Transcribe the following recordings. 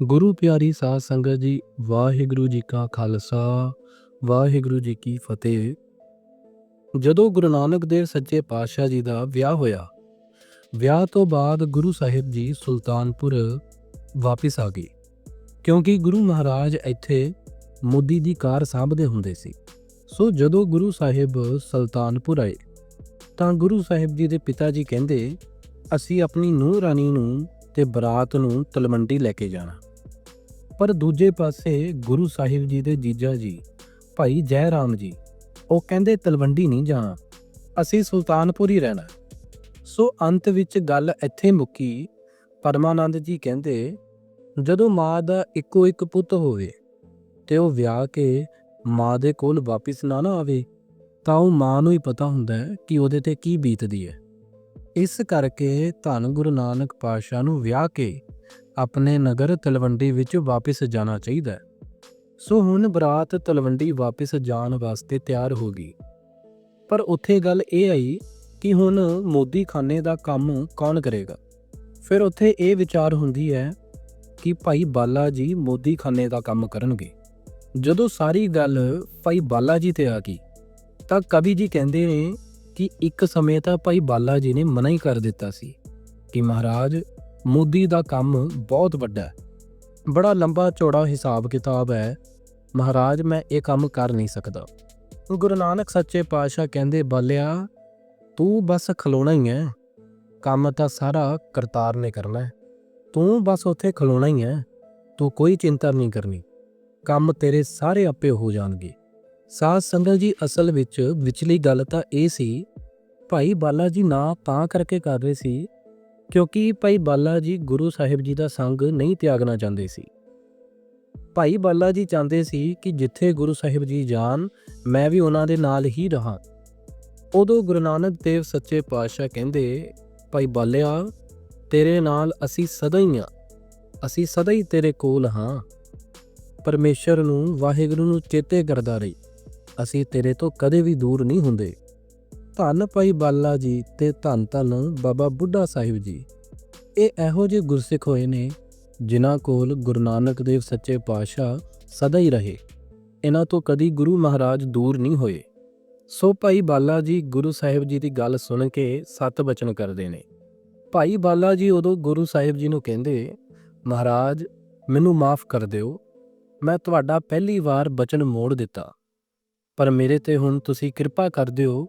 ਗੁਰੂ ਪਿਆਰੀ ਸਾਧ ਸੰਗਤ ਜੀ, ਵਾਹਿਗੁਰੂ ਜੀ ਕਾ ਖਾਲਸਾ, ਵਾਹਿਗੁਰੂ ਜੀ ਕੀ ਫਤਿਹ। ਜਦੋਂ ਗੁਰੂ ਨਾਨਕ ਦੇਵ ਸੱਚੇ ਪਾਤਸ਼ਾਹ ਜੀ ਦਾ ਵਿਆਹ ਹੋਇਆ, ਵਿਆਹ ਤੋਂ ਬਾਅਦ ਗੁਰੂ ਸਾਹਿਬ ਜੀ ਸੁਲਤਾਨਪੁਰ ਵਾਪਸ ਆ ਗਏ, ਕਿਉਂਕਿ ਗੁਰੂ ਮਹਾਰਾਜ ਇੱਥੇ ਮੋਦੀ ਦੀ ਕਾਰ ਸਾਂਭਦੇ ਹੁੰਦੇ ਸੀ। ਸੋ ਜਦੋਂ ਗੁਰੂ ਸਾਹਿਬ ਸੁਲਤਾਨਪੁਰ ਆਏ, ਤਾਂ ਗੁਰੂ ਸਾਹਿਬ ਜੀ ਦੇ ਪਿਤਾ ਜੀ ਕਹਿੰਦੇ, ਅਸੀਂ ਆਪਣੀ ਨੂੰਹ ਰਾਣੀ ਨੂੰ ਤੇ ਬਰਾਤ ਨੂੰ ਤਲਵੰਡੀ ਲੈ ਕੇ ਜਾਣਾ। ਪਰ ਦੂਜੇ ਪਾਸੇ ਗੁਰੂ ਸਾਹਿਬ ਜੀ ਦੇ ਜੀਜਾ ਜੀ, ਭਾਈ ਜੈ ਰਾਮ ਜੀ, ਉਹ ਕਹਿੰਦੇ ਤਲਵੰਡੀ ਨਹੀਂ ਜਾਣਾ, ਅਸੀਂ ਸੁਲਤਾਨਪੁਰ ਹੀ ਰਹਿਣਾ। ਸੋ ਅੰਤ ਵਿੱਚ ਗੱਲ ਇੱਥੇ ਮੁੱਕੀ, ਪਰਮਾਨੰਦ ਜੀ ਕਹਿੰਦੇ, ਜਦੋਂ ਮਾਂ ਦਾ ਇੱਕੋ ਇੱਕ ਪੁੱਤ ਹੋਵੇ ਤੇ ਉਹ ਵਿਆਹ ਕੇ ਮਾਂ ਦੇ ਕੋਲ ਵਾਪਿਸ ਨਾ ਨਾ ਆਵੇ, ਤਾਂ ਉਹ ਮਾਂ ਨੂੰ ਹੀ ਪਤਾ ਹੁੰਦਾ ਹੈ ਕਿ ਉਹਦੇ ਤੇ ਕੀ ਬੀਤਦੀ ਹੈ। ਇਸ ਕਰਕੇ ਧੰਨ ਗੁਰੂ ਨਾਨਕ ਪਾਤਸ਼ਾਹ ਨੂੰ ਵਿਆਹ ਕੇ ਆਪਣੇ ਨਗਰ ਤਲਵੰਡੀ ਵਿੱਚ ਵਾਪਸ ਜਾਣਾ ਚਾਹੀਦਾ ਹੈ। ਸੋ ਹੁਣ ਬਰਾਤ ਤਲਵੰਡੀ ਵਾਪਸ ਜਾਣ ਵਾਸਤੇ ਤਿਆਰ ਹੋ ਗਈ। ਪਰ ਉੱਥੇ ਗੱਲ ਇਹ ਆਈ ਕਿ ਹੁਣ ਮੋਦੀ ਖਾਨੇ ਦਾ ਕੰਮ ਕੌਣ ਕਰੇਗਾ? ਫਿਰ ਉੱਥੇ ਇਹ ਵਿਚਾਰ ਹੁੰਦੀ ਹੈ ਕਿ ਭਾਈ ਬਾਲਾ ਜੀ ਮੋਦੀ ਖਾਨੇ ਦਾ ਕੰਮ ਕਰਨਗੇ। ਜਦੋਂ ਸਾਰੀ ਗੱਲ ਭਾਈ ਬਾਲਾ ਜੀ ਤੇ ਆ ਗਈ, ਤਾਂ ਕਵੀ ਜੀ ਕਹਿੰਦੇ ਨੇ ਕਿ ਇੱਕ ਸਮੇਂ ਤਾਂ ਭਾਈ ਬਾਲਾ ਜੀ ਨੇ ਮਨਾ ਹੀ ਕਰ ਦਿੱਤਾ ਸੀ ਕਿ ਮਹਾਰਾਜ ਮੋਦੀ ਦਾ ਕੰਮ ਬਹੁਤ ਵੱਡਾ ਹੈ। ਬੜਾ ਲੰਬਾ ਚੌੜਾ ਹਿਸਾਬ ਕਿਤਾਬ ਹੈ। ਮਹਾਰਾਜ, ਮੈਂ ਇਹ ਕੰਮ ਕਰ ਨਹੀਂ ਸਕਦਾ। ਗੁਰੂ ਨਾਨਕ ਸੱਚੇ ਪਾਤਸ਼ਾਹ ਕਹਿੰਦੇ, ਬਾਲਿਆ, ਤੂੰ ਬਸ ਖਲੋਣਾ ਹੀ ਹੈ। ਕੰਮ ਤਾਂ ਸਾਰਾ ਕਰਤਾਰ ਨੇ ਕਰਨਾ ਹੈ। ਤੂੰ ਬਸ ਉੱਥੇ ਖਲੋਣਾ ਹੀ ਹੈ। ਤੂੰ ਕੋਈ ਚਿੰਤਾ ਨਹੀਂ ਕਰਨੀ। ਕੰਮ ਤੇਰੇ ਸਾਰੇ ਆਪੇ ਹੋ ਜਾਣਗੇ। ਸਾਧ ਸੰਗਤ ਜੀ, ਅਸਲ ਵਿੱਚ ਵਿਚਲੀ ਗੱਲ ਤਾਂ ਇਹ ਸੀ, ਭਾਈ ਬਾਲਾ ਜੀ ਨਾ ਤਾਂ ਕਰਕੇ ਕਰ ਰਹੇ ਸੀ ਕਿਉਂਕਿ ਭਾਈ ਬਾਲਾ ਜੀ ਗੁਰੂ ਸਾਹਿਬ ਜੀ ਦਾ ਸੰਗ ਨਹੀਂ ਤਿਆਗਣਾ ਚਾਹੁੰਦੇ ਸੀ। ਭਾਈ ਬਾਲਾ ਜੀ ਚਾਹੁੰਦੇ ਸੀ ਕਿ ਜਿੱਥੇ ਗੁਰੂ ਸਾਹਿਬ ਜੀ ਜਾਣ, ਮੈਂ ਵੀ ਉਹਨਾਂ ਦੇ ਨਾਲ ਹੀ ਰਹਾ। ਉਦੋਂ ਗੁਰੂ ਨਾਨਕ ਦੇਵ ਸੱਚੇ ਪਾਤਸ਼ਾਹ ਕਹਿੰਦੇ, ਭਾਈ ਬਾਲਿਆ, ਤੇਰੇ ਨਾਲ ਅਸੀਂ ਸਦਾ ਹੀ ਆ ਅਸੀਂ ਸਦਾ ਹੀ ਤੇਰੇ ਕੋਲ ਹਾਂ। ਪਰਮੇਸ਼ਰ ਨੂੰ, ਵਾਹਿਗੁਰੂ ਨੂੰ ਚੇਤੇ ਕਰਦਾ ਰਹੀ। ਅਸੀਂ ਤੇਰੇ ਤੋਂ ਕਦੇ ਵੀ ਦੂਰ ਨਹੀਂ ਹੁੰਦੇ। ਧੰਨ ਭਾਈ ਬਾਲਾ ਜੀ ਤੇ ਧੰਨ ਧੰਨ ਬਾਬਾ ਬੁੱਢਾ ਸਾਹਿਬ ਜੀ। ਇਹ ਇਹੋ ਜਿਹੇ ਗੁਰਸਿੱਖ ਹੋਏ ਨੇ ਜਿਨ੍ਹਾਂ ਕੋਲ ਗੁਰੂ ਨਾਨਕ ਦੇਵ ਸੱਚੇ ਪਾਤਸ਼ਾਹ ਸਦਾ ਹੀ ਰਹੇ। ਇਹਨਾਂ ਤੋਂ ਕਦੀ ਗੁਰੂ ਮਹਾਰਾਜ ਦੂਰ ਨਹੀਂ ਹੋਏ। ਸੋ ਭਾਈ ਬਾਲਾ ਜੀ ਗੁਰੂ ਸਾਹਿਬ ਜੀ ਦੀ ਗੱਲ ਸੁਣ ਕੇ ਸਤ ਬਚਨ ਕਰਦੇ ਨੇ। ਭਾਈ ਬਾਲਾ ਜੀ ਉਦੋਂ ਗੁਰੂ ਸਾਹਿਬ ਜੀ ਨੂੰ ਕਹਿੰਦੇ, ਮਹਾਰਾਜ, ਮੈਨੂੰ ਮਾਫ ਕਰ ਦਿਓ। ਮੈਂ ਤੁਹਾਡਾ ਪਹਿਲੀ ਵਾਰ ਬਚਨ ਮੋੜ ਦਿੱਤਾ। ਪਰ ਮੇਰੇ ਤੇ ਹੁਣ ਤੁਸੀਂ ਕਿਰਪਾ ਕਰ ਦਿਓ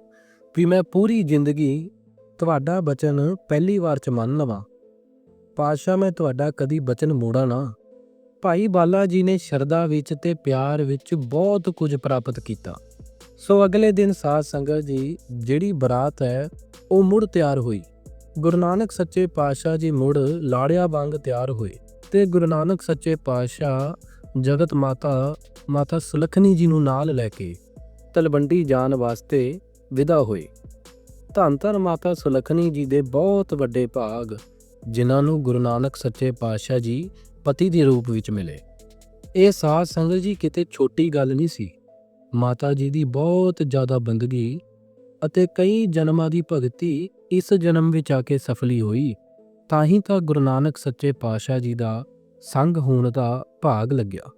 ਵੀ ਮੈਂ ਪੂਰੀ ਜ਼ਿੰਦਗੀ ਤੁਹਾਡਾ ਬਚਨ ਪਹਿਲੀ ਵਾਰ ਚ ਮੰਨ ਲਵਾਂ। ਪਾਸ਼ਾ ਮੈਂ ਤੁਹਾਡਾ ਕਦੀ ਬਚਨ ਮੋੜਾ ਨਾ। ਭਾਈ ਬਾਲਾ ਜੀ ਨੇ ਸ਼ਰਧਾ ਵਿੱਚ ਤੇ ਪਿਆਰ ਵਿੱਚ ਬਹੁਤ ਕੁਝ ਪ੍ਰਾਪਤ ਕੀਤਾ। ਸੋ ਅਗਲੇ ਦਿਨ ਸਾਧ ਸੰਗਤ ਜੀ, ਜਿਹੜੀ ਬਰਾਤ ਹੈ, ਉਹ ਮੁੜ ਤਿਆਰ ਹੋਈ। ਗੁਰੂ ਨਾਨਕ ਸੱਚੇ ਪਾਤਸ਼ਾਹ ਜੀ ਮੁੜ ਲਾੜਿਆ ਵਾਂਗ ਤਿਆਰ ਹੋਏ। ਤੇ ਗੁਰੂ ਨਾਨਕ ਸੱਚੇ ਪਾਤਸ਼ਾਹ ਜਗਤ ਮਾਤਾ ਮਾਤਾ ਸੁਲਖਣੀ ਜੀ ਨੂੰ ਨਾਲ ਲੈ ਕੇ ਤਲਵੰਡੀ ਜਾਣ ਵਾਸਤੇ ਵਿਦਾ ਹੋਏ। ਧੰਨ ਧੰਨ ਮਾਤਾ ਸੁਲਖਣੀ ਜੀ ਦੇ ਬਹੁਤ ਵੱਡੇ ਭਾਗ, ਜਿਨ੍ਹਾਂ ਨੂੰ ਗੁਰੂ ਨਾਨਕ ਸੱਚੇ ਪਾਤਸ਼ਾਹ ਜੀ ਪਤੀ ਦੇ ਰੂਪ ਵਿੱਚ ਮਿਲੇ। ਇਹ ਸਾਧ ਸੰਗਤ ਜੀ ਕਿਤੇ ਛੋਟੀ ਗੱਲ ਨਹੀਂ ਸੀ। ਮਾਤਾ ਜੀ ਦੀ ਬਹੁਤ ਜ਼ਿਆਦਾ ਬੰਦਗੀ ਅਤੇ ਕਈ ਜਨਮਾਂ ਦੀ ਭਗਤੀ ਇਸ ਜਨਮ ਵਿੱਚ ਆ ਕੇ ਸਫਲੀ ਹੋਈ। ਤਾਂ ਹੀ ਤਾਂ ਗੁਰੂ ਨਾਨਕ ਸੱਚੇ ਪਾਤਸ਼ਾਹ ਜੀ ਦਾ ਸੰਗ ਹੋਣ ਦਾ ਭਾਗ ਲੱਗਿਆ।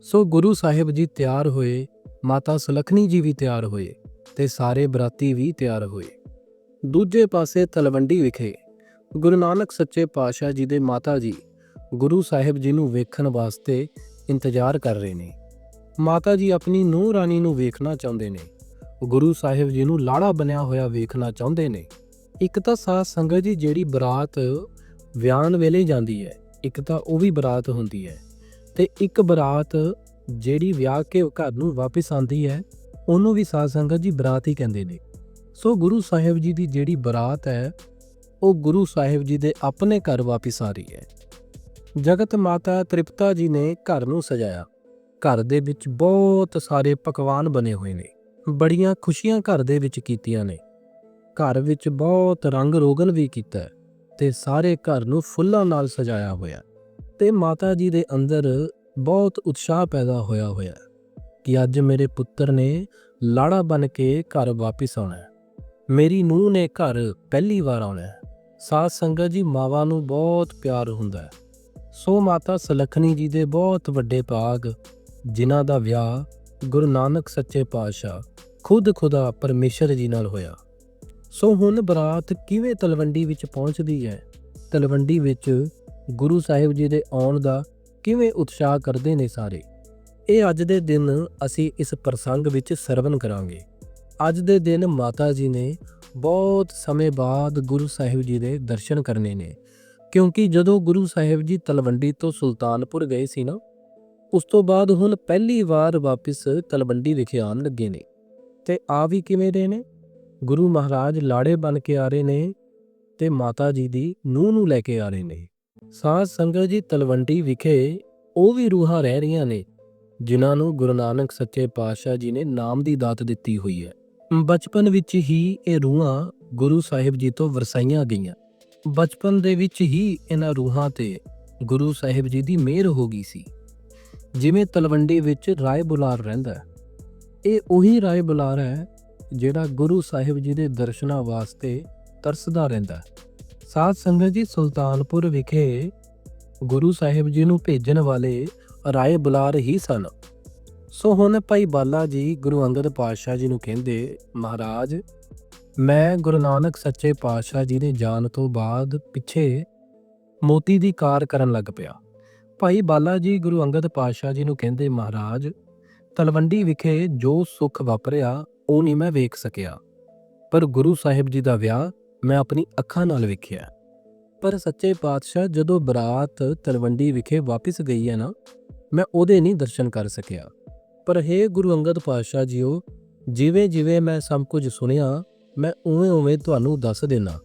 ਸੋ ਗੁਰੂ ਸਾਹਿਬ ਜੀ ਤਿਆਰ ਹੋਏ, ਮਾਤਾ ਸੁਲਖਣੀ ਜੀ ਵੀ ਤਿਆਰ ਹੋਏ। ਤੇ ਸਾਰੇ ਬਰਾਤੀ ਵੀ ਤਿਆਰ ਹੋਏ। ਦੂਜੇ ਪਾਸੇ ਤਲਵੰਡੀ ਵਿਖੇ ਗੁਰੂ ਨਾਨਕ ਸੱਚੇ ਪਾਤਸ਼ਾਹ ਜੀ ਦੇ ਮਾਤਾ ਜੀ ਗੁਰੂ ਸਾਹਿਬ ਜੀ ਨੂੰ ਵੇਖਣ ਵਾਸਤੇ ਇੰਤਜ਼ਾਰ ਕਰ ਰਹੇ ਨੇ। ਮਾਤਾ ਜੀ ਆਪਣੀ ਨੂੰਹ ਰਾਣੀ ਨੂੰ ਵੇਖਣਾ ਚਾਹੁੰਦੇ ਨੇ। ਗੁਰੂ ਸਾਹਿਬ ਜੀ ਨੂੰ ਲਾੜਾ ਬਣਿਆ ਹੋਇਆ ਵੇਖਣਾ ਚਾਹੁੰਦੇ ਨੇ। ਇੱਕ ਤਾਂ ਸਾਧ ਸੰਗਤ ਜੀ ਜਿਹੜੀ ਬਰਾਤ ਵਿਆਹਨ ਵੇਲੇ ਜਾਂਦੀ ਹੈ, ਇੱਕ ਤਾਂ ਉਹ ਵੀ ਬਰਾਤ ਹੁੰਦੀ ਹੈ। ਤੇ ਇੱਕ ਬਰਾਤ ਜਿਹੜੀ ਵਿਆਹ ਕੇ ਘਰ ਨੂੰ ਵਾਪਸ ਆਉਂਦੀ ਹੈ ਉਹਨੂੰ ਵੀ ਸਾਧ ਸੰਗਤ ਜੀ ਬਰਾਤ ਹੀ ਕਹਿੰਦੇ ਨੇ। ਸੋ ਗੁਰੂ ਸਾਹਿਬ ਜੀ ਦੀ ਜਿਹੜੀ ਬਰਾਤ ਹੈ, ਉਹ ਗੁਰੂ ਸਾਹਿਬ ਜੀ ਦੇ ਆਪਣੇ ਘਰ ਵਾਪਿਸ ਆ ਰਹੀ ਹੈ। ਜਗਤ ਮਾਤਾ ਤ੍ਰਿਪਤਾ ਜੀ ਨੇ ਘਰ ਨੂੰ ਸਜਾਇਆ। ਘਰ ਦੇ ਵਿੱਚ ਬਹੁਤ ਸਾਰੇ ਪਕਵਾਨ ਬਣੇ ਹੋਏ ਨੇ। ਬੜੀਆਂ ਖੁਸ਼ੀਆਂ ਘਰ ਦੇ ਵਿੱਚ ਕੀਤੀਆਂ ਨੇ। ਘਰ ਵਿੱਚ ਬਹੁਤ ਰੰਗ ਰੋਗਨ ਵੀ ਕੀਤਾ ਹੈ ਤੇ ਸਾਰੇ ਘਰ ਨੂੰ ਫੁੱਲਾਂ ਨਾਲ ਸਜਾਇਆ ਹੋਇਆ ਤੇ ਮਾਤਾ ਜੀ ਦੇ ਅੰਦਰ ਬਹੁਤ ਉਤਸ਼ਾਹ ਪੈਦਾ ਹੋਇਆ ਹੋਇਆ ਕਿ ਅੱਜ ਮੇਰੇ ਪੁੱਤਰ ਨੇ ਲਾੜਾ ਬਣ ਕੇ ਘਰ ਵਾਪਸ ਆਉਣਾ ਹੈ। ਮੇਰੀ ਨੂੰਹ ਨੇ ਘਰ ਪਹਿਲੀ ਵਾਰ ਆਉਣਾ ਹੈ। ਸਾਧ ਸੰਗਤ ਜੀ, ਮਾਵਾਂ ਨੂੰ ਬਹੁਤ ਪਿਆਰ ਹੁੰਦਾ ਹੈ। ਸੋ ਮਾਤਾ ਸਲਖਣੀ ਜੀ ਦੇ ਬਹੁਤ ਵੱਡੇ ਭਾਗ, ਜਿਨ੍ਹਾਂ ਦਾ ਵਿਆਹ ਗੁਰੂ ਨਾਨਕ ਸੱਚੇ ਪਾਤਸ਼ਾਹ ਖੁਦ ਖੁਦਾ ਪਰਮੇਸ਼ਰ ਜੀ ਨਾਲ ਹੋਇਆ। ਸੋ ਹੁਣ ਬਰਾਤ ਕਿਵੇਂ ਤਲਵੰਡੀ ਵਿੱਚ ਪਹੁੰਚਦੀ ਹੈ? ਤਲਵੰਡੀ ਵਿੱਚ ਗੁਰੂ ਸਾਹਿਬ ਜੀ ਦੇ ਆਉਣ ਦਾ ਕਿਵੇਂ ਉਤਸ਼ਾਹ ਕਰਦੇ ਨੇ ਸਾਰੇ? ਇਹ ਅੱਜ ਦੇ ਦਿਨ ਅਸੀਂ ਇਸ ਪ੍ਰਸੰਗ ਵਿੱਚ ਸਰਵਨ ਕਰਾਂਗੇ। ਅੱਜ ਦੇ ਦਿਨ ਮਾਤਾ ਜੀ ਨੇ ਬਹੁਤ ਸਮੇਂ ਬਾਅਦ ਗੁਰੂ ਸਾਹਿਬ ਜੀ ਦੇ ਦਰਸ਼ਨ ਕਰਨੇ ਨੇ। ਕਿਉਂਕਿ ਜਦੋਂ ਗੁਰੂ ਸਾਹਿਬ ਜੀ ਤਲਵੰਡੀ ਤੋਂ ਸੁਲਤਾਨਪੁਰ ਗਏ ਸੀ ਨਾ, ਉਸ ਤੋਂ ਬਾਅਦ ਹੁਣ ਪਹਿਲੀ ਵਾਰ ਵਾਪਿਸ ਤਲਵੰਡੀ ਵਿਖੇ ਆਉਣ ਲੱਗੇ ਨੇ। ਤੇ ਆ ਵੀ ਕਿਵੇਂ ਰਹੇ ਨੇ? ਗੁਰੂ ਮਹਾਰਾਜ ਲਾੜੇ ਬਣ ਕੇ ਆ ਰਹੇ ਨੇ ਤੇ ਮਾਤਾ ਜੀ ਦੀ ਨੂੰਹ ਨੂੰ ਲੈ ਕੇ ਆ ਰਹੇ ਨੇ। ਸਾਧ ਸੰਗਤ ਜੀ ਤਲਵੰਡੀ ਵਿਖੇ ਉਹ ਵੀ ਰੂਹਾਂ ਰਹਿ ਰਹੀਆਂ ਨੇ। ਜਿਨ੍ਹਾਂ ਨੂੰ ਗੁਰੂ ਨਾਨਕ ਸੱਚੇ ਪਾਤਸ਼ਾਹ ਜੀ ਨੇ ਨਾਮ ਦੀ ਦਾਤ ਦਿੱਤੀ ਹੋਈ ਹੈ। ਬਚਪਨ ਵਿੱਚ ਹੀ ਇਹ ਰੂਹਾਂ ਗੁਰੂ ਸਾਹਿਬ ਜੀ ਤੋਂ ਵਰਸਾਈਆਂ ਗਈਆਂ। ਬਚਪਨ ਦੇ ਵਿੱਚ ਹੀ ਇਹਨਾਂ ਰੂਹਾਂ ਤੇ ਗੁਰੂ ਸਾਹਿਬ ਜੀ ਦੀ ਮਿਹਰ ਹੋ ਗਈ ਸੀ। ਜਿਵੇਂ ਤਲਵੰਡੀ ਵਿੱਚ ਰਾਏ ਬੁਲਾਰ ਰਹਿੰਦਾ ਇਹ ਉਹੀ ਰਾਏ ਬੁਲਾਰ ਹੈ ਜਿਹੜਾ ਗੁਰੂ ਸਾਹਿਬ ਜੀ ਦੇ ਦਰਸ਼ਨਾਂ ਵਾਸਤੇ ਤਰਸਦਾ ਰਹਿੰਦਾ ਸਾਧ ਸੰਗਤ ਜੀ ਸੁਲਤਾਨਪੁਰ ਵਿਖੇ ਗੁਰੂ ਸਾਹਿਬ ਜੀ ਨੂੰ ਭੇਜਣ ਵਾਲੇ ਰਾਏ ਬੁਲਾਰ ਹੀ ਸਨ। ਸੋ ਹੁਣ ਭਾਈ ਬਾਲਾ ਜੀ ਗੁਰੂ ਅੰਗਦ ਪਾਤਸ਼ਾਹ ਜੀ ਨੂੰ ਕਹਿੰਦੇ, ਮਹਾਰਾਜ, ਮੈਂ ਗੁਰੂ ਨਾਨਕ ਸੱਚੇ ਪਾਤਸ਼ਾਹ ਜੀ ਦੇ ਜਾਣ ਤੋਂ ਬਾਅਦ ਪਿੱਛੇ ਮੋਤੀ ਦੀ ਕਾਰ ਕਰਨ ਲੱਗ ਪਿਆ। ਭਾਈ ਬਾਲਾ ਜੀ ਗੁਰੂ ਅੰਗਦ ਪਾਤਸ਼ਾਹ ਜੀ ਨੂੰ ਕਹਿੰਦੇ, ਮਹਾਰਾਜ, ਤਲਵੰਡੀ ਵਿਖੇ ਜੋ ਸੁੱਖ ਵਾਪਰਿਆ, ਉਹ ਨਹੀਂ ਮੈਂ ਵੇਖ ਸਕਿਆ। ਪਰ ਗੁਰੂ ਸਾਹਿਬ ਜੀ ਦਾ ਵਿਆਹ ਮੈਂ ਆਪਣੀ ਅੱਖਾਂ ਨਾਲ ਵੇਖਿਆ। ਪਰ ਸੱਚੇ ਪਾਤਸ਼ਾਹ ਜਦੋਂ ਬਰਾਤ ਤਲਵੰਡੀ ਵਿਖੇ ਵਾਪਸ ਗਈ ਹੈ ਨਾ ਮੈਂ ਉਹਦੇ ਨਹੀਂ ਦਰਸ਼ਨ ਕਰ ਸਕਿਆ। ਪਰ ਹੇ ਗੁਰੂ ਅੰਗਦ ਪਾਤਸ਼ਾਹ ਜੀਓ, ਜਿਵੇਂ ਜਿਵੇਂ ਮੈਂ ਸਭ ਕੁਝ ਸੁਣਿਆ, ਮੈਂ ਉਵੇਂ ਉਵੇਂ ਤੁਹਾਨੂੰ ਦੱਸ ਦੇਣਾ।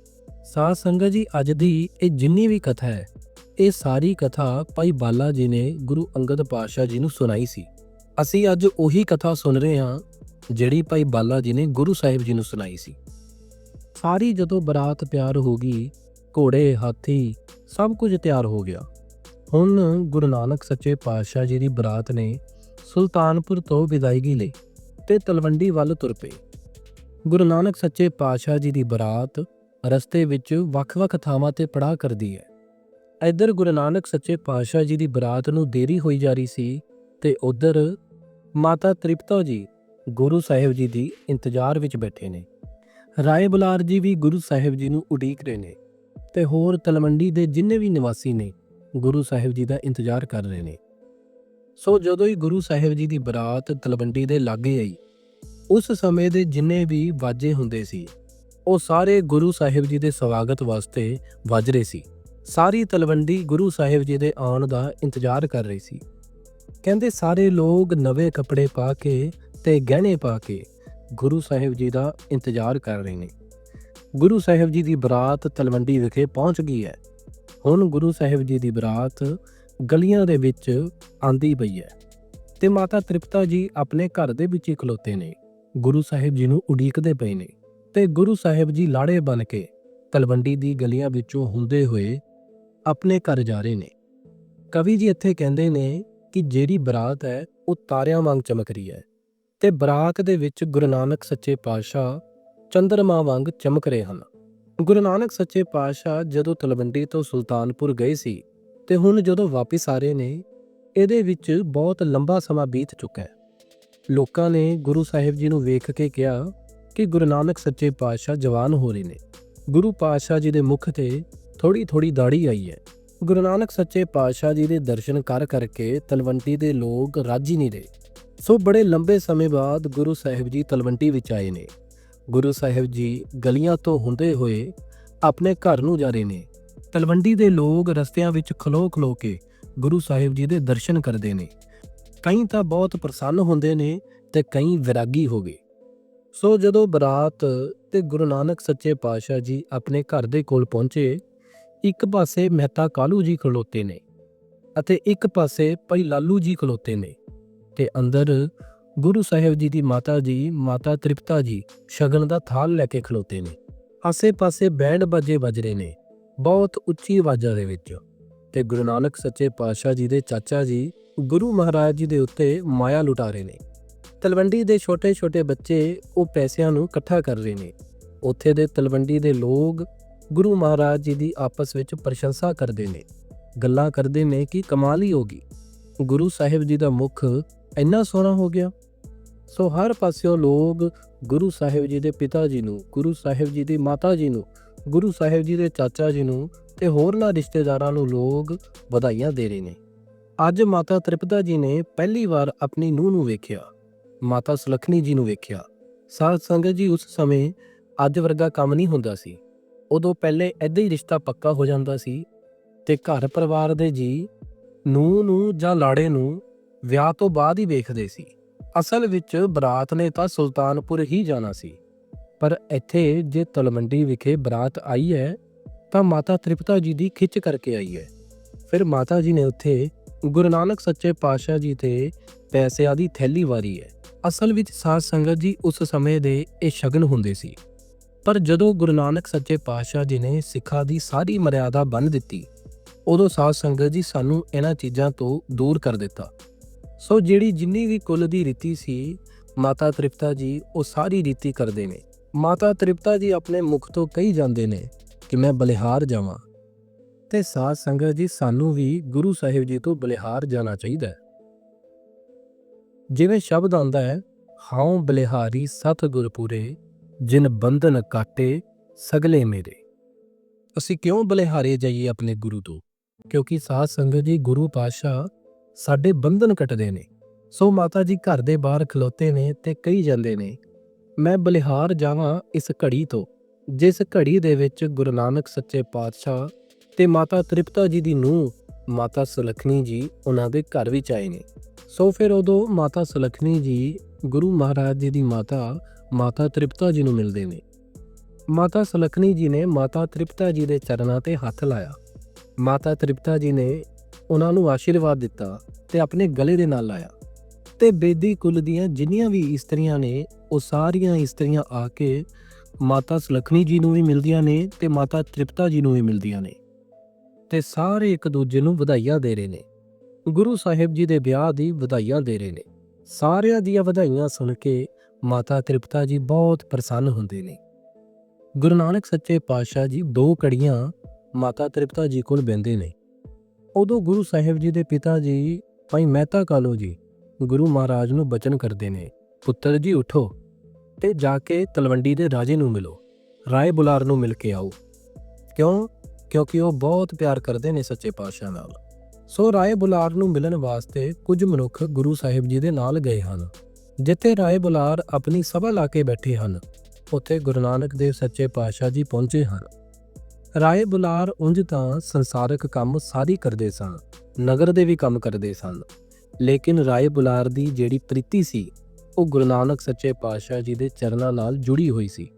ਸਾਧ ਸੰਗਤ ਜੀ, ਅੱਜ ਦੀ ਇਹ ਜਿੰਨੀ ਵੀ ਕਥਾ ਹੈ, ਇਹ ਸਾਰੀ ਕਥਾ ਭਾਈ ਬਾਲਾ ਜੀ ਨੇ ਗੁਰੂ ਅੰਗਦ ਪਾਤਸ਼ਾਹ ਜੀ ਨੂੰ ਸੁਣਾਈ ਸੀ। ਅਸੀਂ ਅੱਜ ਉਹੀ ਕਥਾ ਸੁਣ ਰਹੇ ਹਾਂ, ਜਿਹੜੀ ਭਾਈ ਬਾਲਾ ਜੀ ਨੇ ਗੁਰੂ ਸਾਹਿਬ ਜੀ ਨੂੰ ਸੁਣਾਈ ਸੀ। ਸਾਰੀ ਜਦੋਂ ਬਰਾਤ ਪਿਆਰ ਹੋ ਗਈ, ਘੋੜੇ, ਹਾਥੀ, ਸਭ ਕੁਝ ਤਿਆਰ ਹੋ ਗਿਆ। ਹੁਣ ਗੁਰੂ ਨਾਨਕ ਸੱਚੇ ਪਾਤਸ਼ਾਹ ਜੀ ਦੀ ਬਰਾਤ ਨੇ ਸੁਲਤਾਨਪੁਰ ਤੋਂ ਵਿਦਾਇਗੀ ਲਈ ਤੇ ਤਲਵੰਡੀ ਵੱਲ ਤੁਰ ਪਏ। ਗੁਰੂ ਨਾਨਕ ਸੱਚੇ ਪਾਤਸ਼ਾਹ ਜੀ ਦੀ ਬਰਾਤ ਰਸਤੇ ਵਿੱਚ ਵੱਖ-ਵੱਖ ਥਾਵਾਂ ਤੇ ਪੜਾਅ ਕਰਦੀ ਹੈ। ਇੱਧਰ ਗੁਰੂ ਨਾਨਕ ਸੱਚੇ ਪਾਤਸ਼ਾਹ ਜੀ ਦੀ ਬਰਾਤ ਨੂੰ ਦੇਰੀ ਹੋਈ ਜਾ ਰਹੀ ਸੀ ਤੇ ਉਧਰ ਮਾਤਾ ਤ੍ਰਿਪਤਾ ਜੀ ਗੁਰੂ ਸਾਹਿਬ ਜੀ ਦੀ ਇੰਤਜ਼ਾਰ ਵਿੱਚ ਬੈਠੇ ਨੇ। ਰਾਏ ਬੁਲਾਰ ਜੀ ਵੀ ਗੁਰੂ ਸਾਹਿਬ ਜੀ ਨੂੰ ਉਡੀਕ ਰਹੇ ਨੇ ਤੇ ਹੋਰ ਤਲਵੰਡੀ ਦੇ ਜਿੰਨੇ ਵੀ ਨਿਵਾਸੀ ਨੇ ਗੁਰੂ ਸਾਹਿਬ ਜੀ ਦਾ ਇੰਤਜ਼ਾਰ ਕਰ ਰਹੇ ਨੇ। ਸੋ ਜਦੋਂ ਹੀ ਗੁਰੂ ਸਾਹਿਬ ਜੀ ਦੀ ਬਰਾਤ ਤਲਵੰਡੀ ਦੇ ਲਾਗੇ ਆਈ, ਉਸ ਸਮੇਂ ਦੇ ਜਿੰਨੇ ਵੀ ਵਾਜੇ ਹੁੰਦੇ ਸੀ, ਉਹ ਸਾਰੇ ਗੁਰੂ ਸਾਹਿਬ ਜੀ ਦੇ ਸਵਾਗਤ ਵਾਸਤੇ ਵੱਜ ਰਹੇ ਸੀ। ਸਾਰੀ ਤਲਵੰਡੀ ਗੁਰੂ ਸਾਹਿਬ ਜੀ ਦੇ ਆਉਣ ਦਾ ਇੰਤਜ਼ਾਰ ਕਰ ਰਹੀ ਸੀ। ਕਹਿੰਦੇ ਸਾਰੇ ਲੋਕ ਨਵੇਂ ਕੱਪੜੇ ਪਾ ਕੇ ਤੇ ਗਹਿਣੇ ਪਾ ਕੇ ਗੁਰੂ ਸਾਹਿਬ ਜੀ ਦਾ ਇੰਤਜ਼ਾਰ ਕਰ ਰਹੇ ਨੇ। ਗੁਰੂ ਸਾਹਿਬ ਜੀ ਦੀ ਬਰਾਤ ਤਲਵੰਡੀ ਵਿਖੇ ਪਹੁੰਚ ਗਈ ਹੈ। ਹੁਣ ਗੁਰੂ ਸਾਹਿਬ ਜੀ ਦੀ ਬਰਾਤ ਗਲੀਆਂ ਦੇ ਵਿੱਚ ਆਂਦੀ ਪਈ ਹੈ ਤੇ ਮਾਤਾ ਤ੍ਰਿਪਤਾ ਜੀ ਆਪਣੇ ਘਰ ਦੇ ਵਿੱਚ ਹੀ ਖਲੋਤੇ ਨੇ। ਗੁਰੂ ਸਾਹਿਬ ਜੀ ਨੂੰ ਉਡੀਕਦੇ ਪਏ ਨੇ ਤੇ ਗੁਰੂ ਸਾਹਿਬ ਜੀ ਲਾੜੇ ਬਣ ਕੇ ਤਲਵੰਡੀ ਦੀ ਗਲੀਆਂ ਵਿੱਚੋਂ ਹੁੰਦੇ ਹੋਏ ਆਪਣੇ ਘਰ ਜਾ ਰਹੇ ਨੇ। ਕਵੀ ਜੀ ਇੱਥੇ ਕਹਿੰਦੇ ਨੇ ਕਿ ਜਿਹੜੀ ਬਰਾਤ ਹੈ, ਉਹ ਤਾਰਿਆਂ ਵਾਂਗ ਚਮਕ ਰਹੀ ਹੈ ਤੇ ਬਰਾਤ ਦੇ ਵਿੱਚ ਗੁਰੂ ਨਾਨਕ ਸੱਚੇ ਪਾਤਸ਼ਾਹ ਚੰਦਰਮਾ ਵਾਂਗ ਚਮਕ ਰਹੇ ਹਨ। ਗੁਰੂ ਨਾਨਕ ਸੱਚੇ ਪਾਤਸ਼ਾਹ ਜਦੋਂ ਤਲਵੰਡੀ ਤੋਂ ਸੁਲਤਾਨਪੁਰ ਗਏ ਸੀ ਤੇ ਹੁਣ ਜਦੋਂ ਵਾਪਸ ਆ ਰਹੇ ਨੇ, ਇਹਦੇ ਵਿੱਚ ਬਹੁਤ ਲੰਬਾ ਸਮਾਂ ਬੀਤ ਚੁੱਕਾ ਹੈ। ਲੋਕਾਂ ਨੇ ਗੁਰੂ ਸਾਹਿਬ ਜੀ ਨੂੰ ਵੇਖ ਕੇ ਕਿਹਾ ਕਿ ਗੁਰੂ ਨਾਨਕ ਸੱਚੇ ਪਾਤਸ਼ਾਹ ਜਵਾਨ ਹੋ ਰਹੇ ਨੇ। ਗੁਰੂ ਪਾਤਸ਼ਾਹ ਜੀ ਦੇ ਮੁਖ ਤੇ ਥੋੜੀ ਥੋੜੀ ਦਾੜੀ ਆਈ ਹੈ। ਗੁਰੂ ਨਾਨਕ ਸੱਚੇ ਪਾਤਸ਼ਾਹ ਜੀ ਦੇ ਦਰਸ਼ਨ ਕਰ ਕਰਕੇ ਤਲਵੰਡੀ ਦੇ ਲੋਕ ਰਾਜੀ ਨਹੀਂ ਰਹੇ। ਸੋ ਬੜੇ ਲੰਬੇ ਸਮੇਂ ਬਾਅਦ ਗੁਰੂ ਸਾਹਿਬ ਜੀ ਤਲਵੰਡੀ ਵਿੱਚ ਆਏ ਨੇ। ਗੁਰੂ ਸਾਹਿਬ ਜੀ ਗਲੀਆਂ ਤੋਂ ਹੁੰਦੇ ਹੋਏ ਆਪਣੇ ਘਰ ਨੂੰ ਜਾ ਰਹੇ ਨੇ। ਤਲਵੰਡੀ ਦੇ ਲੋਕ ਰਸਤਿਆਂ ਵਿੱਚ ਖਲੋ ਖਲੋ ਕੇ ਗੁਰੂ ਸਾਹਿਬ ਜੀ ਦੇ ਦਰਸ਼ਨ ਕਰਦੇ ਨੇ। ਕਈ ਤਾਂ ਬਹੁਤ ਪ੍ਰਸੰਨ ਹੁੰਦੇ ਨੇ ਤੇ ਕਈ ਵਿਰਾਗੀ ਹੋ ਗਏ। ਸੋ ਜਦੋਂ ਬਰਾਤ ਤੇ ਗੁਰੂ ਨਾਨਕ ਸੱਚੇ ਪਾਤਸ਼ਾਹ ਜੀ ਆਪਣੇ ਘਰ ਦੇ ਕੋਲ ਪਹੁੰਚੇ, ਇੱਕ ਪਾਸੇ ਮਹਿਤਾ ਕਾਲੂ ਜੀ ਖਲੋਤੇ ਨੇ ਅਤੇ ਇੱਕ ਪਾਸੇ ਭਾਈ ਲਾਲੂ ਜੀ ਖਲੋਤੇ ਨੇ ਤੇ ਅੰਦਰ ਗੁਰੂ ਸਾਹਿਬ ਜੀ ਦੀ ਮਾਤਾ ਜੀ, ਮਾਤਾ ਤ੍ਰਿਪਤਾ ਜੀ ਸ਼ਗਨ ਦਾ ਥਾਲ ਲੈ ਕੇ ਖਲੋਤੇ ਨੇ। ਆਸੇ-ਪਾਸੇ ਬੈਂਡ ਬਾਜੇ ਵੱਜ ਰਹੇ ਨੇ, ਬਹੁਤ ਉੱਚੀ ਆਵਾਜ਼ਾਂ ਦੇ ਵਿੱਚ। ਤੇ ਗੁਰੂ ਨਾਨਕ ਸੱਚੇ ਪਾਤਸ਼ਾਹ ਜੀ ਦੇ ਚਾਚਾ ਜੀ ਗੁਰੂ ਮਹਾਰਾਜ ਜੀ ਦੇ ਉੱਤੇ ਮਾਇਆ ਲੁਟਾ ਰਹੇ ਨੇ। ਤਲਵੰਡੀ ਦੇ ਛੋਟੇ-ਛੋਟੇ ਬੱਚੇ ਉਹ ਪੈਸਿਆਂ ਨੂੰ ਇਕੱਠਾ ਕਰ ਰਹੇ ਨੇ। ਉੱਥੇ ਦੇ ਤਲਵੰਡੀ ਦੇ ਲੋਕ ਗੁਰੂ ਮਹਾਰਾਜ ਜੀ ਦੀ ਆਪਸ ਵਿੱਚ ਪ੍ਰਸ਼ੰਸਾ ਕਰਦੇ ਨੇ। ਗੱਲਾਂ ਕਰਦੇ ਨੇ ਕਿ ਕਮਾਲ ਹੀ ਹੋ ਗਈ। ਗੁਰੂ ਸਾਹਿਬ ਜੀ ਦਾ ਮੁਖ ਇੰਨਾ ਸੋਹਣਾ ਹੋ ਗਿਆ। ਸੋ ਹਰ ਪਾਸਿਓਂ ਲੋਕ ਗੁਰੂ ਸਾਹਿਬ ਜੀ ਦੇ ਪਿਤਾ ਜੀ ਨੂੰ, ਗੁਰੂ ਸਾਹਿਬ ਜੀ ਦੀ ਮਾਤਾ ਜੀ ਨੂੰ, ਗੁਰੂ ਸਾਹਿਬ ਜੀ ਦੇ ਚਾਚਾ ਜੀ ਨੂੰ ਤੇ ਹੋਰਨਾਂ ਰਿਸ਼ਤੇਦਾਰਾਂ ਨੂੰ ਲੋਕ ਵਧਾਈਆਂ ਦੇ ਰਹੇ ਨੇ। ਅੱਜ ਮਾਤਾ ਤ੍ਰਿਪਤਾ ਜੀ ਨੇ ਪਹਿਲੀ ਵਾਰ ਆਪਣੀ ਨੂੰਹ ਨੂੰ ਵੇਖਿਆ, ਮਾਤਾ ਸੁਲੱਖਣੀ ਜੀ ਨੂੰ ਵੇਖਿਆ। ਸਾਧ ਸੰਗਤ ਜੀ ਉਸ ਸਮੇਂ ਅੱਜ ਵਰਗਾ ਕੰਮ ਨਹੀਂ ਹੁੰਦਾ ਸੀ। ਉਦੋਂ ਪਹਿਲੇ ਐਦਾਂ ਹੀ ਰਿਸ਼ਤਾ ਪੱਕਾ ਹੋ ਜਾਂਦਾ ਸੀ ਤੇ ਘਰ ਪਰਿਵਾਰ ਦੇ ਜੀ ਨੂੰਹ ਨੂੰ ਜਾਂ ਲਾੜੇ ਨੂੰ ਵਿਆਹ ਤੋਂ ਬਾਅਦ ਹੀ ਵੇਖਦੇ ਸੀ। ਅਸਲ ਵਿੱਚ ਬਰਾਤ ਨੇ ਤਾਂ ਸੁਲਤਾਨਪੁਰ ਹੀ ਜਾਣਾ ਸੀ। ਪਰ ਇੱਥੇ ਜੇ ਤਲਵੰਡੀ ਵਿਖੇ ਬਰਾਤ ਆਈ ਹੈ, ਤਾਂ ਮਾਤਾ ਤ੍ਰਿਪਤਾ ਜੀ ਦੀ ਖਿੱਚ ਕਰਕੇ ਆਈ ਹੈ। ਫਿਰ ਮਾਤਾ ਜੀ ਨੇ ਉੱਥੇ ਗੁਰੂ ਨਾਨਕ ਸੱਚੇ ਪਾਤਸ਼ਾਹ ਜੀ ਤੇ ਪੈਸਿਆਂ ਦੀ ਥੈਲੀ ਵਾਰੀ ਹੈ। ਅਸਲ ਵਿੱਚ ਸਾਧ ਸੰਗਤ ਜੀ ਉਸ ਸਮੇਂ ਦੇ ਇਹ ਸ਼ਗਨ ਹੁੰਦੇ ਸੀ। ਪਰ ਜਦੋਂ ਗੁਰੂ ਨਾਨਕ ਸੱਚੇ ਪਾਤਸ਼ਾਹ ਜੀ ਨੇ ਸਿੱਖਾਂ ਦੀ ਸਾਰੀ ਮਰਿਆਦਾ ਬੰਨ ਦਿੱਤੀ, ਉਦੋਂ ਸਾਧ ਸੰਗਤ ਜੀ ਸਾਨੂੰ ਇਹਨਾਂ ਚੀਜ਼ਾਂ ਤੋਂ ਦੂਰ ਕਰ ਦਿੱਤਾ। ਸੋ ਜਿਹੜੀ ਜਿੰਨੀ ਵੀ ਕੁੱਲ ਦੀ ਰੀਤੀ ਸੀ, ਮਾਤਾ ਤ੍ਰਿਪਤਾ ਜੀ, ਉਹ ਸਾਰੀ ਰੀਤੀ ਕਰਦੇ ਨੇ। ਮਾਤਾ ਤ੍ਰਿਪਤਾ ਜੀ ਆਪਣੇ ਮੁਖ ਤੋਂ ਕਹੀ ਜਾਂਦੇ ਨੇ ਕਿ ਮੈਂ ਬਲਿਹਾਰ ਜਾਵਾਂ। ਤੇ ਸਾਧ ਸੰਗਤ ਜੀ, ਸਾਨੂੰ ਵੀ ਗੁਰੂ ਸਾਹਿਬ ਜੀ ਤੋਂ ਬਲਿਹਾਰ ਜਾਣਾ ਚਾਹੀਦਾ ਹੈ। ਜਿਵੇਂ ਸ਼ਬਦ ਆਉਂਦਾ ਹੈ, ਹਾਉ ਬਲਿਹਾਰੀ ਸਤ ਗੁਰਪੂਰੇ ਜਿਨ ਬੰਧਨ ਕਾਟੇ ਸਗਲੇ ਮੇਰੇ। ਅਸੀਂ ਕਿਉਂ ਬਲਿਹਾਰੇ ਜਾਈਏ ਆਪਣੇ ਗੁਰੂ ਤੋਂ? ਕਿਉਂਕਿ ਸਾਧ ਸੰਗਤ ਜੀ, ਗੁਰੂ ਪਾਤਸ਼ਾਹ ਸਾਡੇ ਬੰਧਨ ਕੱਟਦੇ ਨੇ। ਸੋ ਮਾਤਾ ਜੀ ਘਰ ਦੇ ਬਾਹਰ ਖਲੋਤੇ ਨੇ ਤੇ ਕਹੀ ਜਾਂਦੇ ਨੇ, ਮੈਂ ਬਲਿਹਾਰ ਜਾਵਾਂ ਇਸ ਘੜੀ ਤੋਂ, ਜਿਸ ਘੜੀ ਦੇ ਵਿੱਚ ਗੁਰੂ ਨਾਨਕ ਸੱਚੇ ਪਾਤਸ਼ਾਹ ਤੇ ਮਾਤਾ ਤ੍ਰਿਪਤਾ ਜੀ ਦੀ ਨੂੰਹ, ਮਾਤਾ ਸੁਲੱਖਣੀ ਜੀ ਉਹਨਾਂ ਦੇ ਘਰ ਵਿੱਚ ਆਏ ਨੇ। ਸੋ ਫਿਰ ਉਦੋਂ ਮਾਤਾ ਸੁਲੱਖਣੀ ਜੀ ਗੁਰੂ ਮਹਾਰਾਜ ਜੀ ਦੀ ਮਾਤਾ ਮਾਤਾ ਤ੍ਰਿਪਤਾ ਜੀ ਨੂੰ ਮਿਲਦੇ ਨੇ। ਮਾਤਾ ਸੁਲੱਖਣੀ ਜੀ ਨੇ ਮਾਤਾ ਤ੍ਰਿਪਤਾ ਜੀ ਦੇ ਚਰਨਾਂ ਤੇ ਹੱਥ ਲਾਇਆ। ਮਾਤਾ ਤ੍ਰਿਪਤਾ ਜੀ ਨੇ ਉਹਨਾਂ ਨੂੰ ਆਸ਼ੀਰਵਾਦ ਦਿੱਤਾ ਤੇ ਆਪਣੇ ਗਲੇ ਦੇ ਨਾਲ ਲਾਇਆ। ਤੇ ਬੇਦੀ ਕੁਲ ਦੀਆਂ ਜਿੰਨੀਆਂ ਵੀ ਇਸਤਰੀਆਂ ਨੇ, ਉਹ ਸਾਰੀਆਂ ਇਸਤਰੀਆਂ ਆ ਕੇ ਮਾਤਾ ਸੁਲੱਖਣੀ ਜੀ ਨੂੰ ਵੀ ਮਿਲਦੀਆਂ ਨੇ ਤੇ ਮਾਤਾ ਤ੍ਰਿਪਤਾ ਜੀ ਨੂੰ ਵੀ ਮਿਲਦੀਆਂ ਨੇ। ਤੇ ਸਾਰੇ ਇੱਕ ਦੂਜੇ ਨੂੰ ਵਧਾਈਆਂ ਦੇ ਰਹੇ ਨੇ। ਗੁਰੂ ਸਾਹਿਬ ਜੀ ਦੇ ਵਿਆਹ ਦੀ ਵਧਾਈਆਂ ਦੇ ਰਹੇ ਨੇ। ਸਾਰਿਆਂ ਦੀਆਂ ਵਧਾਈਆਂ ਸੁਣ ਕੇ ਮਾਤਾ ਤ੍ਰਿਪਤਾ ਜੀ ਬਹੁਤ ਪ੍ਰਸੰਨ ਹੁੰਦੇ ਨੇ। ਗੁਰੂ ਨਾਨਕ ਸੱਚੇ ਪਾਤਸ਼ਾਹ ਜੀ ਦੋ ਕੜੀਆਂ ਮਾਤਾ ਤ੍ਰਿਪਤਾ ਜੀ ਕੋਲ ਬੈੰਦੇ ਨੇ। ਉਦੋਂ ਗੁਰੂ ਸਾਹਿਬ ਜੀ ਦੇ ਪਿਤਾ ਜੀ, ਭਾਈ ਮਹਿਤਾ ਕਾਲੋ ਜੀ, ਗੁਰੂ ਮਹਾਰਾਜ ਨੂੰ ਬਚਨ ਕਰਦੇ ਨੇ, ਪੁੱਤਰ ਜੀ ਉਠੋ ਤੇ ਜਾ ਕੇ ਤਲਵੰਡੀ ਦੇ ਰਾਜੇ ਨੂੰ ਮਿਲੋ, ਰਾਏ ਬੁਲਾਰ ਨੂੰ ਮਿਲ ਕੇ ਆਓ। ਕਿਉਂ? ਕਿਉਂਕਿ ਉਹ ਬਹੁਤ ਪਿਆਰ ਕਰਦੇ ਨੇ ਸੱਚੇ ਪਾਤਸ਼ਾਹ ਨਾਲ। ਸੋ ਰਾਏ ਬੁਲਾਰ ਨੂੰ ਮਿਲਣ ਵਾਸਤੇ ਕੁਝ ਮਨੁੱਖ ਗੁਰੂ ਸਾਹਿਬ ਜੀ ਦੇ ਨਾਲ ਗਏ ਹਨ। ਜਿੱਥੇ ਰਾਏ ਬੁਲਾਰ ਆਪਣੀ ਸਭਾ ਲਾ ਕੇ ਬੈਠੇ ਹਨ, ਉੱਥੇ ਗੁਰੂ ਨਾਨਕ ਦੇਵ ਸੱਚੇ ਪਾਤਸ਼ਾਹ ਜੀ ਪਹੁੰਚੇ ਹਨ। ਰਾਏ ਬੁਲਾਰ ਉਂਝ ਤਾਂ ਸੰਸਾਰਕ ਕੰਮ ਸਾਰੀ ਕਰਦੇ ਸਨ, ਨਗਰ ਦੇ ਵੀ ਕੰਮ ਕਰਦੇ ਸਨ। ਲੇਕਿਨ ਰਾਏ ਬੁਲਾਰ ਦੀ ਜਿਹੜੀ ਪ੍ਰੀਤੀ ਸੀ, ਉਹ ਗੁਰੂ ਨਾਨਕ ਸੱਚੇ ਪਾਤਸ਼ਾਹ ਜੀ ਦੇ ਚਰਨਾਂ ਨਾਲ ਜੁੜੀ ਹੋਈ ਸੀ।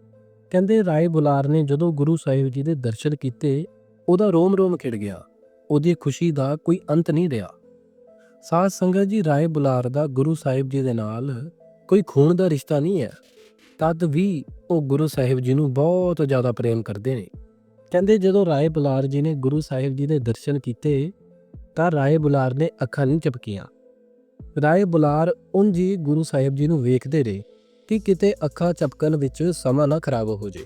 ਕਹਿੰਦੇ ਰਾਏ ਬੁਲਾਰ ਨੇ ਜਦੋਂ ਗੁਰੂ ਸਾਹਿਬ ਜੀ ਦੇ ਦਰਸ਼ਨ ਕੀਤੇ, ਉਹਦਾ ਰੋਮ ਰੋਮ ਖਿੜ ਗਿਆ, ਉਹਦੀ ਖੁਸ਼ੀ ਦਾ ਕੋਈ ਅੰਤ ਨਹੀਂ ਰਿਹਾ। ਸਾਧ ਸੰਗਤ ਜੀ, ਰਾਏ ਬੁਲਾਰ ਦਾ ਗੁਰੂ ਸਾਹਿਬ ਜੀ ਦੇ ਨਾਲ ਕੋਈ ਖੂਨ ਦਾ ਰਿਸ਼ਤਾ ਨਹੀਂ ਹੈ। ਤਦ ਵੀ ਉਹ ਗੁਰੂ ਸਾਹਿਬ ਜੀ ਨੂੰ ਬਹੁਤ ਜ਼ਿਆਦਾ ਪ੍ਰੇਮ ਕਰਦੇ ਨੇ। ਕਹਿੰਦੇ ਜਦੋਂ ਰਾਏ ਬੁਲਾਰ ਜੀ ਨੇ ਗੁਰੂ ਸਾਹਿਬ ਜੀ ਦੇ ਦਰਸ਼ਨ ਕੀਤੇ, ਤਾਂ ਰਾਏ ਬੁਲਾਰ ਨੇ ਅੱਖਾਂ ਨਹੀਂ ਚਪਕੀਆਂ। ਰਾਏ ਬੁਲਾਰ ਉਂਝ ਹੀ ਗੁਰੂ ਸਾਹਿਬ ਜੀ ਨੂੰ ਵੇਖਦੇ ਰਹੇ ਕਿ ਕਿਤੇ ਅੱਖਾਂ ਚਪਕਣ ਵਿੱਚ ਸਮਾਂ ਨਾ ਖਰਾਬ ਹੋ ਜੇ।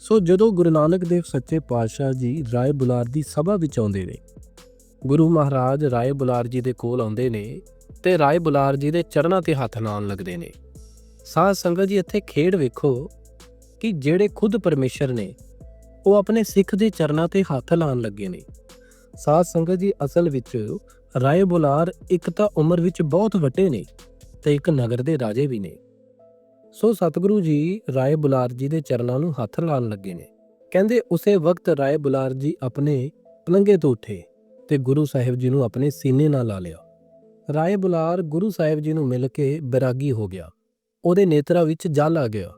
ਸੋ ਜਦੋਂ ਗੁਰੂ ਨਾਨਕ ਦੇਵ ਸੱਚੇ ਪਾਤਸ਼ਾਹ ਜੀ ਰਾਏ ਬੁਲਾਰ ਦੀ ਸਭਾ ਵਿੱਚ ਆਉਂਦੇ ਨੇ, ਗੁਰੂ ਮਹਾਰਾਜ ਰਾਏ ਬੁਲਾਰ ਜੀ ਦੇ ਕੋਲ ਆਉਂਦੇ ਨੇ ਤੇ ਰਾਏ ਬੁਲਾਰ ਜੀ ਦੇ ਚਰਨਾਂ ਤੇ ਹੱਥ ਲਾਉਣ ਲੱਗਦੇ ਨੇ। ਸਾਧ ਸੰਗਤ ਜੀ ਇੱਥੇ ਖੇਡ ਵੇਖੋ ਕਿ ਜਿਹੜੇ ਖੁਦ ਪਰਮੇਸ਼ਰ ਨੇ ਉਹ ਆਪਣੇ ਸਿੱਖ ਦੇ ਚਰਨਾਂ ਤੇ ਹੱਥ ਲਾਉਣ ਲੱਗੇ ਨੇ। ਸਾਧ ਸੰਗਤ ਜੀ, ਅਸਲ ਵਿੱਚ ਰਾਏ ਬੁਲਾਰ ਇੱਕ ਤਾਂ ਉਮਰ ਵਿੱਚ ਬਹੁਤ ਵੱਡੇ ਨੇ ਤੇ ਇੱਕ ਨਗਰ ਦੇ ਰਾਜੇ ਵੀ ਨੇ। ਸੋ ਸਤਿਗੁਰੂ ਜੀ ਰਾਏ ਬੁਲਾਰ ਜੀ ਦੇ ਚਰਨਾਂ ਨੂੰ ਹੱਥ ਲਾਉਣ ਲੱਗੇ ਨੇ। ਕਹਿੰਦੇ, ਉਸੇ ਵਕਤ ਰਾਏ ਬੁਲਾਰ ਜੀ ਆਪਣੇ ਪਲੰਗੇ ਤੋਂ ਉੱਠੇ ਤੇ ਗੁਰੂ ਸਾਹਿਬ ਜੀ ਨੂੰ ਆਪਣੇ ਸੀਨੇ ਨਾਲ ਲਾ ਲਿਆ। ਰਾਏ ਬੁਲਾਰ ਗੁਰੂ ਸਾਹਿਬ ਜੀ ਨੂੰ ਮਿਲ ਕੇ ਬੈਰਾਗੀ ਹੋ ਗਿਆ। ਉਹਦੇ ਨੇਤਰਾਂ ਵਿੱਚ ਜਲ ਆ ਗਿਆ।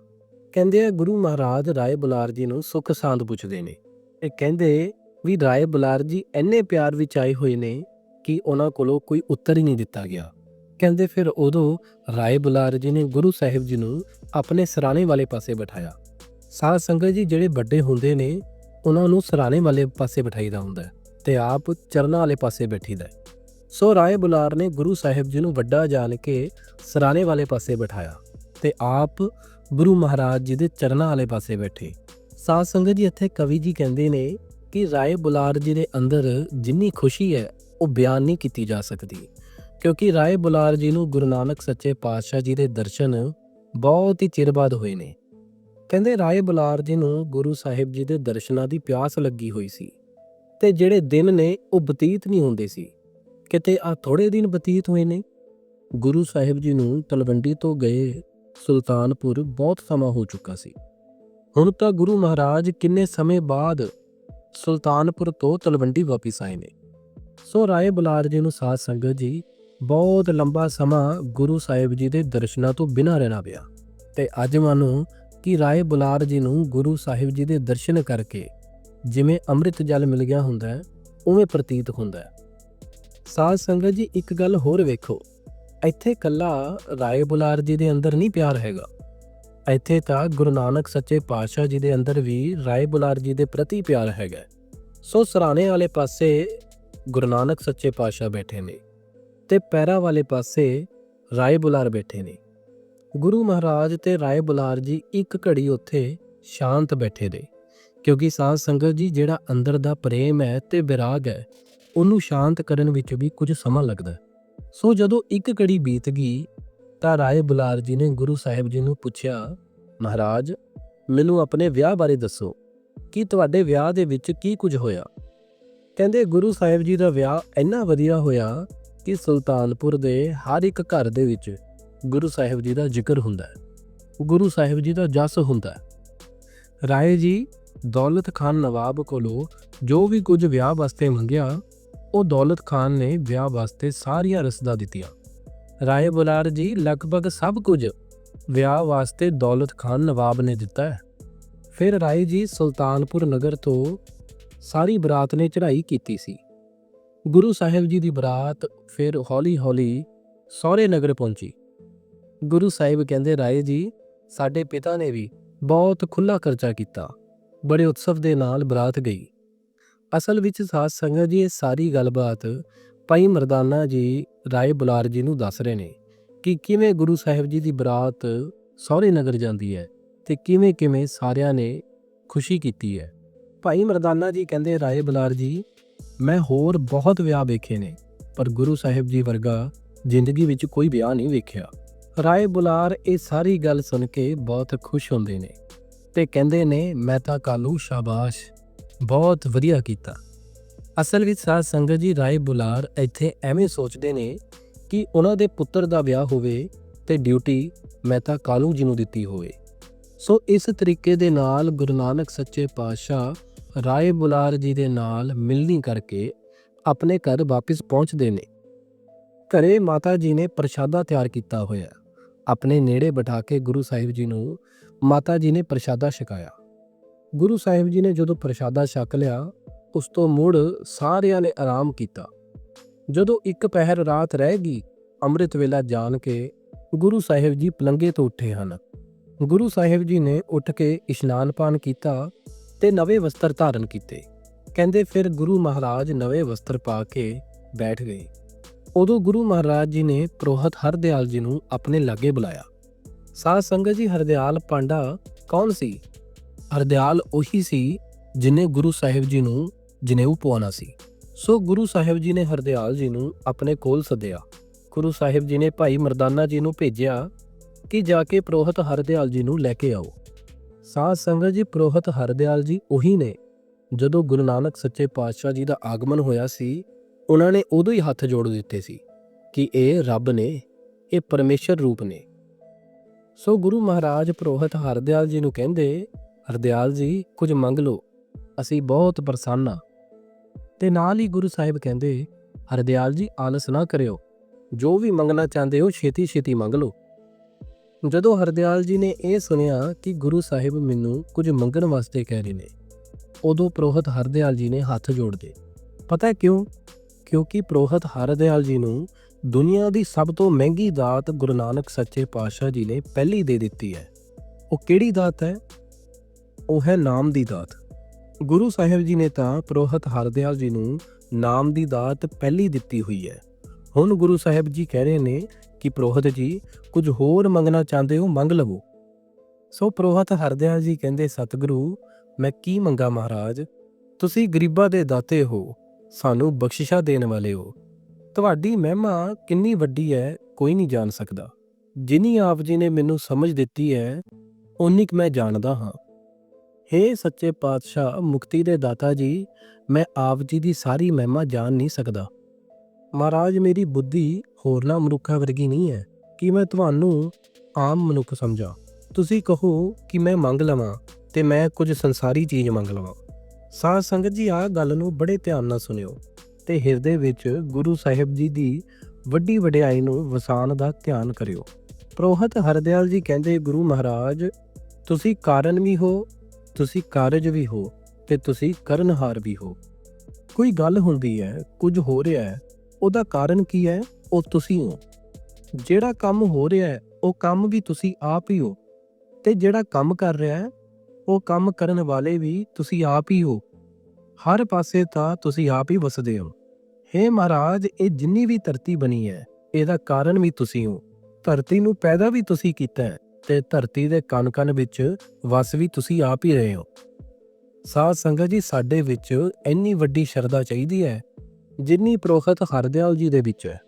ਕਹਿੰਦੇ ਆ, ਗੁਰੂ ਮਹਾਰਾਜ ਰਾਏ ਬੁਲਾਰ ਜੀ ਨੂੰ ਸੁੱਖ ਸਾਂਦ ਪੁੱਛਦੇ ਨੇ। ਇਹ ਕਹਿੰਦੇ ਵੀ ਰਾਏ ਬੁਲਾਰ ਜੀ ਇੰਨੇ ਪਿਆਰ ਵਿੱਚ ਆਏ ਹੋਏ ਨੇ ਕਿ ਉਹਨਾਂ ਕੋਲੋਂ ਕੋਈ ਉੱਤਰ ਹੀ ਨਹੀਂ ਦਿੱਤਾ ਗਿਆ। ਕਹਿੰਦੇ ਫਿਰ ਉਦੋਂ ਰਾਏ ਬੁਲਾਰ ਜੀ ਨੇ ਗੁਰੂ ਸਾਹਿਬ ਜੀ ਨੂੰ ਆਪਣੇ ਸਰਾਣੇ ਵਾਲੇ ਪਾਸੇ ਬਿਠਾਇਆ। ਸਾਧ ਸੰਗਤ ਜੀ ਜਿਹੜੇ ਵੱਡੇ ਹੁੰਦੇ ਨੇ, ਉਹਨਾਂ ਨੂੰ ਸਰਾਣੇ ਵਾਲੇ ਪਾਸੇ ਬਿਠਾਈਦਾ ਹੁੰਦਾ ਤੇ ਆਪ ਚਰਨਾਂ ਵਾਲੇ ਪਾਸੇ ਬੈਠੀਦਾ ਹੈ। ਸੋ ਰਾਏ ਬੁਲਾਰ ਨੇ ਗੁਰੂ ਸਾਹਿਬ ਜੀ ਨੂੰ ਵੱਡਾ ਜਾਣ ਕੇ ਸਰਾਣੇ ਵਾਲੇ ਪਾਸੇ ਬਿਠਾਇਆ ਤੇ ਆਪ ਗੁਰੂ ਮਹਾਰਾਜ ਜੀ ਦੇ ਚਰਨਾਂ ਵਾਲੇ ਪਾਸੇ ਬੈਠੇ। ਸਾਧ ਸੰਗਤ ਜੀ ਇੱਥੇ ਕਵੀ ਜੀ ਕਹਿੰਦੇ ਨੇ ਕਿ ਰਾਏ ਬੁਲਾਰ ਜੀ ਦੇ ਅੰਦਰ ਜਿੰਨੀ ਖੁਸ਼ੀ ਹੈ, ਉਹ ਬਿਆਨ ਨਹੀਂ ਕੀਤੀ ਜਾ ਸਕਦੀ। ਕਿਉਂਕਿ ਰਾਏ ਬੁਲਾਰ ਜੀ ਨੂੰ ਗੁਰੂ ਨਾਨਕ ਸੱਚੇ ਪਾਤਸ਼ਾਹ ਜੀ ਦੇ ਦਰਸ਼ਨ ਬਹੁਤ ਹੀ ਚਿਰ ਬਾਅਦ ਹੋਏ ਨੇ। ਕਹਿੰਦੇ ਰਾਏ ਬੁਲਾਰ ਜੀ ਨੂੰ ਗੁਰੂ ਸਾਹਿਬ ਜੀ ਦੇ ਦਰਸ਼ਨਾਂ ਦੀ ਪਿਆਸ ਲੱਗੀ ਹੋਈ ਸੀ ਤੇ ਜਿਹੜੇ ਦਿਨ ਨੇ, ਉਹ ਬਤੀਤ ਨਹੀਂ ਹੁੰਦੇ ਸੀ। ਕਿਤੇ ਆ ਥੋੜੇ ਦਿਨ ਬਤੀਤ ਹੋਏ ਨੇ। ਗੁਰੂ ਸਾਹਿਬ ਜੀ ਨੂੰ ਤਲਵੰਡੀ ਤੋਂ ਗਏ ਸੁਲਤਾਨਪੁਰ ਬਹੁਤ ਸਮਾਂ ਹੋ ਚੁੱਕਾ ਸੀ। ਹੁਣ ਤਾਂ ਗੁਰੂ ਮਹਾਰਾਜ ਕਿੰਨੇ ਸਮੇਂ ਬਾਅਦ ਸੁਲਤਾਨਪੁਰ ਤੋਂ ਤਲਵੰਡੀ ਵਾਪਿਸ ਆਏ ਨੇ। ਸੋ ਰਾਏ ਬੁਲਾਰ ਜੀ ਨੂੰ ਸਾਧ ਸੰਗਤ ਜੀ, ਬਹੁਤ ਲੰਬਾ ਸਮਾਂ ਗੁਰੂ ਸਾਹਿਬ ਜੀ ਦੇ ਦਰਸ਼ਨਾਂ ਤੋਂ ਬਿਨਾਂ ਰਹਿਣਾ ਪਿਆ। ਤੇ ਅੱਜ ਮਾਨੋ ਕਿ ਰਾਏ ਬੁਲਾਰ ਜੀ ਨੂੰ ਗੁਰੂ ਸਾਹਿਬ ਜੀ ਦੇ ਦਰਸ਼ਨ ਕਰਕੇ ਜਿਵੇਂ ਅੰਮ੍ਰਿਤ ਜਲ ਮਿਲ ਗਿਆ ਹੁੰਦਾ ਹੈ, ਉਵੇਂ ਪ੍ਰਤੀਤ ਹੁੰਦਾ ਹੈ। ਸਾਧ ਸੰਗਤ ਜੀ, ਇੱਕ ਗੱਲ ਹੋਰ ਵੇਖੋ। ਇੱਥੇ ਕੱਲਾ ਰਾਏ ਬੁਲਾਰ ਜੀ ਦੇ ਅੰਦਰ ਨਹੀਂ ਪਿਆਰ ਹੈਗਾ। ਇੱਥੇ ਤਾਂ ਗੁਰੂ ਨਾਨਕ ਸੱਚੇ ਪਾਤਸ਼ਾਹ ਜੀ ਦੇ ਅੰਦਰ ਵੀ ਰਾਏ ਬੁਲਾਰ ਜੀ ਦੇ ਪ੍ਰਤੀ ਪਿਆਰ ਹੈਗਾ। ਸੋ ਸਰਾਣੇ ਵਾਲੇ ਪਾਸੇ ਗੁਰੂ ਨਾਨਕ ਸੱਚੇ ਪਾਤਸ਼ਾਹ ਬੈਠੇ ਨੇ ਤੇ ਪੈਰਾ ਵਾਲੇ ਪਾਸੇ ਰਾਏ ਬੁਲਾਰ ਬੈਠੇ ਨੇ। ਗੁਰੂ ਮਹਾਰਾਜ ਤੇ ਰਾਏ ਬੁਲਾਰ ਜੀ ਇੱਕ ਘੜੀ ਉੱਥੇ ਸ਼ਾਂਤ ਬੈਠੇ ਰਹੇ ਕਿਉਂਕਿ ਸਾਧ ਸੰਗਤ ਜੀ ਜਿਹੜਾ ਅੰਦਰ ਦਾ ਪ੍ਰੇਮ ਹੈ ਤੇ ਵਿਰਾਗ ਹੈ, ਉਹਨੂੰ ਸ਼ਾਂਤ ਕਰਨ ਵਿੱਚ ਵੀ ਕੁਝ ਸਮਾਂ ਲੱਗਦਾ ਹੈ। ਸੋ ਜਦੋਂ ਇੱਕ ਘੜੀ ਬੀਤ ਗਈ ਤਾਂ ਰਾਏ ਬੁਲਾਰ ਜੀ ਨੇ ਗੁਰੂ ਸਾਹਿਬ ਜੀ ਨੂੰ ਪੁੱਛਿਆ, ਮਹਾਰਾਜ, ਮੈਨੂੰ ਆਪਣੇ ਵਿਆਹ ਬਾਰੇ ਦੱਸੋ। ਕਿ ਤੁਹਾਡੇ ਵਿਆਹ ਦੇ ਵਿੱਚ ਕੀ ਕੁਝ ਹੋਇਆ? ਕਹਿੰਦੇ, ਗੁਰੂ ਸਾਹਿਬ ਜੀ ਦਾ ਵਿਆਹ ਇੰਨਾ ਵਧੀਆ ਹੋਇਆ ਕਿ ਸੁਲਤਾਨਪੁਰ ਦੇ ਹਰ ਇੱਕ ਘਰ ਦੇ ਵਿੱਚ ਗੁਰੂ ਸਾਹਿਬ ਜੀ ਦਾ ਜ਼ਿਕਰ ਹੁੰਦਾ ਹੈ। ਗੁਰੂ ਸਾਹਿਬ ਜੀ ਦਾ ਜਸ ਹੁੰਦਾ ਹੈ। ਰਾਏ ਜੀ ਦੌਲਤ ਖਾਨ ਨਵਾਬ ਕੋਲੋਂ ਜੋ ਵੀ ਕੁਝ ਵਿਆਹ ਵਾਸਤੇ ਮੰਗਿਆ ਉਹ ਦੌਲਤ ਖਾਨ ਨੇ ਵਿਆਹ ਵਾਸਤੇ ਸਾਰੀਆਂ ਰਸਦਾਂ ਦਿੱਤੀਆਂ। ਰਾਏ ਬੁਲਾਰ ਜੀ, ਲਗਭਗ ਸਭ ਕੁਝ ਵਿਆਹ ਵਾਸਤੇ ਦੌਲਤ ਖਾਨ ਨਵਾਬ ਨੇ ਦਿੱਤਾ ਹੈ। ਫਿਰ ਰਾਏ ਜੀ ਸੁਲਤਾਨਪੁਰ ਨਗਰ ਤੋਂ ਸਾਰੀ ਬਰਾਤ ਨੇ ਚੜ੍ਹਾਈ ਕੀਤੀ ਸੀ। ਗੁਰੂ ਸਾਹਿਬ ਜੀ ਦੀ ਬਰਾਤ ਫਿਰ ਹੌਲੀ-ਹੌਲੀ ਸਹੁਰੇ ਨਗਰ ਪਹੁੰਚੀ। ਗੁਰੂ ਸਾਹਿਬ ਕਹਿੰਦੇ, ਰਾਏ ਜੀ, ਸਾਡੇ ਪਿਤਾ ਨੇ ਵੀ ਬਹੁਤ ਖੁੱਲਾ ਖਰਚਾ ਕੀਤਾ। ਬੜੇ ਉਤਸਵ ਦੇ ਨਾਲ ਬਰਾਤ ਗਈ। ਅਸਲ ਵਿੱਚ ਸਾਧ ਸੰਗਤ ਜੀ, ਇਹ ਸਾਰੀ ਗੱਲਬਾਤ ਭਾਈ ਮਰਦਾਨਾ ਜੀ, ਰਾਏ ਬੁਲਾਰ ਜੀ ਨੂੰ ਦੱਸ ਰਹੇ ਨੇ ਕਿ ਕਿਵੇਂ ਗੁਰੂ ਸਾਹਿਬ ਜੀ ਦੀ ਬਰਾਤ ਸਹੁਰੇ ਨਗਰ ਜਾਂਦੀ ਹੈ ਤੇ ਕਿਵੇਂ ਕਿਵੇਂ ਸਾਰਿਆਂ ਨੇ ਖੁਸ਼ੀ ਕੀਤੀ ਹੈ। ਭਾਈ ਮਰਦਾਨਾ ਜੀ ਕਹਿੰਦੇ, ਰਾਏ ਬੁਲਾਰ ਜੀ, ਮੈਂ ਹੋਰ ਬਹੁਤ ਵਿਆਹ ਵੇਖੇ ਨੇ, ਪਰ ਗੁਰੂ ਸਾਹਿਬ ਜੀ ਵਰਗਾ ਜ਼ਿੰਦਗੀ ਵਿੱਚ ਕੋਈ ਵਿਆਹ ਨਹੀਂ ਵੇਖਿਆ। ਰਾਏ ਬੁਲਾਰ ਇਹ ਸਾਰੀ ਗੱਲ ਸੁਣ ਕੇ ਬਹੁਤ ਖੁਸ਼ ਹੁੰਦੇ ਨੇ ਤੇ ਕਹਿੰਦੇ ਨੇ, ਮੈਂ ਤਾਂ ਕਾਲੂ ਸ਼ਾਬਾਸ਼ ਬਹੁਤ ਵਧੀਆ ਕੀਤਾ। ਅਸਲ ਵਿੱਚ ਸਾਧ ਸੰਗਤ ਜੀ ਰਾਏ ਬੁਲਾਰ ਇੱਥੇ ਐਵੇਂ ਸੋਚਦੇ ਨੇ ਕਿ ਉਹਨਾਂ ਦੇ ਪੁੱਤਰ ਦਾ ਵਿਆਹ ਹੋਵੇ ਤੇ ਡਿਊਟੀ ਮਹਿਤਾ ਕਾਲੂ ਜੀ ਨੂੰ ਦਿੱਤੀ ਹੋਵੇ। ਸੋ ਇਸ ਤਰੀਕੇ ਦੇ ਨਾਲ ਗੁਰੂ ਨਾਨਕ ਸੱਚੇ ਪਾਤਸ਼ਾਹ ਰਾਏ ਬੁਲਾਰ ਜੀ ਦੇ ਨਾਲ ਮਿਲਣੀ ਕਰਕੇ ਆਪਣੇ ਘਰ ਵਾਪਸ ਪਹੁੰਚਦੇ ਨੇ। ਘਰੇ ਮਾਤਾ ਜੀ ਨੇ ਪ੍ਰਸ਼ਾਦਾ ਤਿਆਰ ਕੀਤਾ ਹੋਇਆ। ਆਪਣੇ ਨੇੜੇ ਬਿਠਾ ਕੇ ਗੁਰੂ ਸਾਹਿਬ ਜੀ ਨੂੰ ਮਾਤਾ ਜੀ ਨੇ ਪ੍ਰਸ਼ਾਦਾ ਛਕਾਇਆ। ਗੁਰੂ ਸਾਹਿਬ ਜੀ ਨੇ ਜਦੋਂ ਪ੍ਰਸ਼ਾਦਾ ਛਕ ਲਿਆ, ਉਸ ਤੋਂ ਮੁੜ ਸਾਰਿਆਂ ਨੇ ਆਰਾਮ ਕੀਤਾ। ਜਦੋਂ ਇੱਕ ਪਹਿਰ ਰਾਤ ਰਹਿ ਗਈ, ਅੰਮ੍ਰਿਤ ਵੇਲਾ ਜਾਣ ਕੇ ਗੁਰੂ ਸਾਹਿਬ ਜੀ ਪਲੰਗੇ ਤੋਂ ਉੱਠੇ ਹਨ। ਗੁਰੂ ਸਾਹਿਬ ਜੀ ਨੇ ਉੱਠ ਕੇ ਇਸ਼ਨਾਨ ਪਾਨ ਕੀਤਾ ਤੇ ਨਵੇਂ ਵਸਤਰ ਧਾਰਨ ਕੀਤੇ। ਕਹਿੰਦੇ ਫਿਰ ਗੁਰੂ ਮਹਾਰਾਜ ਨਵੇਂ ਵਸਤਰ ਪਾ ਕੇ ਬੈਠ ਗਏ। ਉਦੋਂ ਗੁਰੂ ਮਹਾਰਾਜ ਜੀ ਨੇ ਪ੍ਰੋਹਤ ਹਰਦਿਆਲ ਜੀ ਨੂੰ ਆਪਣੇ ਲਾਗੇ ਬੁਲਾਇਆ। ਸਾਧ ਸੰਗਤ ਜੀ, ਹਰਦਿਆਲ ਪਾਂਡਾ ਕੌਣ ਸੀ? ਹਰਦਿਆਲ ਉਹੀ ਸੀ ਜਿਨੇ ਗੁਰੂ ਸਾਹਿਬ ਜੀ ਨੂੰ ਜਨੇਊ ਪਵਾਉਣਾ ਸੀ। ਸੋ ਗੁਰੂ ਸਾਹਿਬ ਜੀ ਨੇ ਹਰਦਿਆਲ ਜੀ ਨੂੰ ਆਪਣੇ ਕੋਲ ਸੱਦਿਆ। ਗੁਰੂ ਸਾਹਿਬ ਜੀ ਨੇ ਭਾਈ ਮਰਦਾਨਾ ਜੀ ਨੂੰ ਭੇਜਿਆ ਕਿ ਜਾ ਕੇ ਪ੍ਰੋਹਤ ਹਰਦਿਆਲ ਜੀ ਨੂੰ ਲੈ ਕੇ ਆਓ। ਸਾਧ ਸੰਗਤ ਜੀ, ਪ੍ਰੋਹਤ ਹਰਦਿਆਲ ਜੀ ਉਹੀ ਨੇ। ਜਦੋਂ ਗੁਰੂ ਨਾਨਕ ਸੱਚੇ ਪਾਤਸ਼ਾਹ ਜੀ ਦਾ ਆਗਮਨ ਹੋਇਆ ਸੀ, ਉਹਨਾਂ ਨੇ ਉਦੋਂ ਹੀ ਹੱਥ ਜੋੜ ਦਿੱਤੇ ਸੀ ਕਿ ਇਹ ਰੱਬ ਨੇ, ਇਹ ਪਰਮੇਸ਼ਰ ਰੂਪ ਨੇ। ਸੋ ਗੁਰੂ ਮਹਾਰਾਜ ਪ੍ਰੋਹਤ ਹਰਦਿਆਲ ਜੀ ਨੂੰ ਕਹਿੰਦੇ ਹਰਦਿਆਲ ਜੀ, ਕੁਝ ਮੰਗ ਲਓ। ਅਸੀਂ ਬਹੁਤ ਪ੍ਰਸੰਨ ਹਾਂ। ਤੇ ਨਾਲ ਹੀ ਗੁਰੂ ਸਾਹਿਬ ਕਹਿੰਦੇ ਹਰਦਿਆਲ ਜੀ, ਆਲਸ ਨਾ ਕਰਿਓ। ਜੋ ਵੀ ਮੰਗਣਾ ਚਾਹੁੰਦੇ ਹੋ ਛੇਤੀ ਛੇਤੀ ਮੰਗ ਲਓ। ਜਦੋਂ ਹਰਦਿਆਲ ਜੀ ਨੇ ਇਹ ਸੁਣਿਆ ਕਿ ਗੁਰੂ ਸਾਹਿਬ ਮੈਨੂੰ ਕੁਝ ਮੰਗਣ ਵਾਸਤੇ ਕਹਿ ਰਹੇ ਨੇ, ਉਦੋਂ ਪ੍ਰੋਹਤ ਹਰਦਿਆਲ ਜੀ ਨੇ ਹੱਥ ਜੋੜਦੇ ਪਤਾ ਕਿਉਂ? ਕਿਉਂਕਿ ਪ੍ਰੋਹਤ ਹਰਦਿਆਲ ਜੀ ਨੂੰ ਦੁਨੀਆ ਦੀ ਸਭ ਤੋਂ ਮਹਿੰਗੀ ਦਾਤ ਗੁਰੂ ਨਾਨਕ ਸੱਚੇ ਪਾਤਸ਼ਾਹ ਜੀ ਨੇ ਪਹਿਲੀ ਦੇ ਦਿੱਤੀ ਹੈ। ਉਹ ਕਿਹੜੀ ਦਾਤ ਹੈ? ਉਹ ਹੈ ਨਾਮ ਦੀ ਦਾਤ। ਗੁਰੂ ਸਾਹਿਬ ਜੀ ਨੇ ਤਾਂ ਪ੍ਰੋਹਤ ਹਰਦਿਆਲ ਜੀ ਨੂੰ ਨਾਮ ਦੀ ਦਾਤ ਪਹਿਲੀ ਦਿੱਤੀ ਹੋਈ ਹੈ। ਹੁਣ ਗੁਰੂ ਸਾਹਿਬ ਜੀ ਕਹਿ ਰਹੇ ਨੇ ਕਿ ਪ੍ਰੋਹਤ ਜੀ, ਕੁਝ ਹੋਰ ਮੰਗਣਾ ਚਾਹੁੰਦੇ ਹੋ ਮੰਗ ਲਵੋ। ਸੋ ਪ੍ਰੋਹਤ ਹਰਦਿਆਲ ਜੀ ਕਹਿੰਦੇ, ਸਤਿਗੁਰੂ, ਮੈਂ ਕੀ ਮੰਗਾ ਮਹਾਰਾਜ? ਤੁਸੀਂ ਗਰੀਬਾਂ ਦੇ ਦਾਤੇ ਹੋ, ਸਾਨੂੰ ਬਖਸ਼ਿਸ਼ਾਂ ਦੇਣ ਵਾਲੇ ਹੋ। ਤੁਹਾਡੀ ਮਹਿਮਾ ਕਿੰਨੀ ਵੱਡੀ ਹੈ, ਕੋਈ ਨਹੀਂ ਜਾਣ ਸਕਦਾ। ਜਿਨੀ ਆਪ ਜੀ ਨੇ ਮੈਨੂੰ ਸਮਝ ਦਿੱਤੀ ਹੈ ਉਨੀ ਕੁ ਮੈਂ ਜਾਣਦਾ ਹਾਂ। ਹੇ ਸੱਚੇ ਪਾਤਸ਼ਾਹ, ਮੁਕਤੀ ਦੇ ਦਾਤਾ ਜੀ, ਮੈਂ ਆਪ ਜੀ ਦੀ ਸਾਰੀ ਮਹਿਮਾ ਜਾਣ ਨਹੀਂ ਸਕਦਾ। ਮਹਾਰਾਜ, ਮੇਰੀ ਬੁੱਧੀ ਹੋਰਨਾਂ ਮਨੁੱਖਾਂ ਵਰਗੀ ਨਹੀਂ ਹੈ, ਕਿ ਮੈਂ ਤੁਹਾਨੂੰ ਆਮ ਮਨੁੱਖ ਸਮਝਾਂ। ਤੁਸੀਂ ਕਹੋ ਕਿ ਮੈਂ ਮੰਗ ਲਵਾਂ ਤੇ ਮੈਂ ਕੁਝ ਸੰਸਾਰੀ ਚੀਜ਼ ਮੰਗ ਲਵਾਂ। ਸਾਧ ਸੰਗਤ ਜੀ, ਆਹ ਗੱਲ ਨੂੰ ਬੜੇ ਧਿਆਨ ਨਾਲ ਸੁਣਿਓ ਤੇ ਹਿਰਦੇ ਵਿੱਚ ਗੁਰੂ ਸਾਹਿਬ ਜੀ ਦੀ ਵੱਡੀ ਵਡਿਆਈ ਨੂੰ ਵਸਾਨ ਦਾ ਧਿਆਨ ਕਰਿਓ। ਪ੍ਰੋਹਤ ਹਰਦਿਆਲ ਜੀ ਕਹਿੰਦੇ, ਗੁਰੂ ਮਹਾਰਾਜ, ਤੁਸੀਂ ਕਾਰਨ ਵੀ ਹੋ ਤੁਸੀਂ ਕਾਰਜ ਵੀ ਹੋ ਤੇ ਤੁਸੀਂ ਕਰਨਹਾਰ ਵੀ ਹੋ। ਕੋਈ ਗੱਲ ਹੁੰਦੀ ਹੈ, ਕੁਝ ਹੋ ਰਿਹਾ ਹੈ, ਉਹਦਾ ਕਾਰਨ ਕੀ ਹੈ? ਉਹ ਤੁਸੀਂ ਹੋ। ਜਿਹੜਾ ਕੰਮ ਹੋ ਰਿਹਾ ਹੈ, ਉਹ ਕੰਮ ਵੀ ਤੁਸੀਂ ਆਪ ਹੀ ਹੋ। ਤੇ ਜਿਹੜਾ ਕੰਮ ਕਰ ਰਿਹਾ ਹੈ, ਉਹ ਕੰਮ ਕਰਨ ਵਾਲੇ ਵੀ ਤੁਸੀਂ ਆਪ ਹੀ ਹੋ। ਹਰ ਪਾਸੇ ਤਾਂ ਤੁਸੀਂ ਆਪ ਹੀ ਵਸਦੇ ਹੋ। ਹੇ ਮਹਾਰਾਜ, ਇਹ ਜਿੰਨੀ ਵੀ ਧਰਤੀ ਬਣੀ ਹੈ, ਇਹਦਾ ਕਾਰਨ ਵੀ ਤੁਸੀਂ ਹੋ। ਧਰਤੀ ਨੂੰ ਪੈਦਾ ਵੀ ਤੁਸੀਂ ਕੀਤਾ ਹੈ। ਤੇ ਧਰਤੀ ਦੇ ਕਣ-ਕਣ ਵਿੱਚ ਵਸ ਵੀ ਤੁਸੀਂ ਆਪ ਹੀ ਰਹੇ ਹੋ। ਸਾਧ ਸੰਗਤ ਜੀ, ਸਾਡੇ ਵਿੱਚ ਇੰਨੀ ਵੱਡੀ ਸ਼ਰਧਾ ਚਾਹੀਦੀ ਹੈ, ਜਿੰਨੀ ਪ੍ਰੋਖਤ ਹਰਦਿਆਲ ਜੀ ਦੇ ਵਿੱਚ ਹੈ।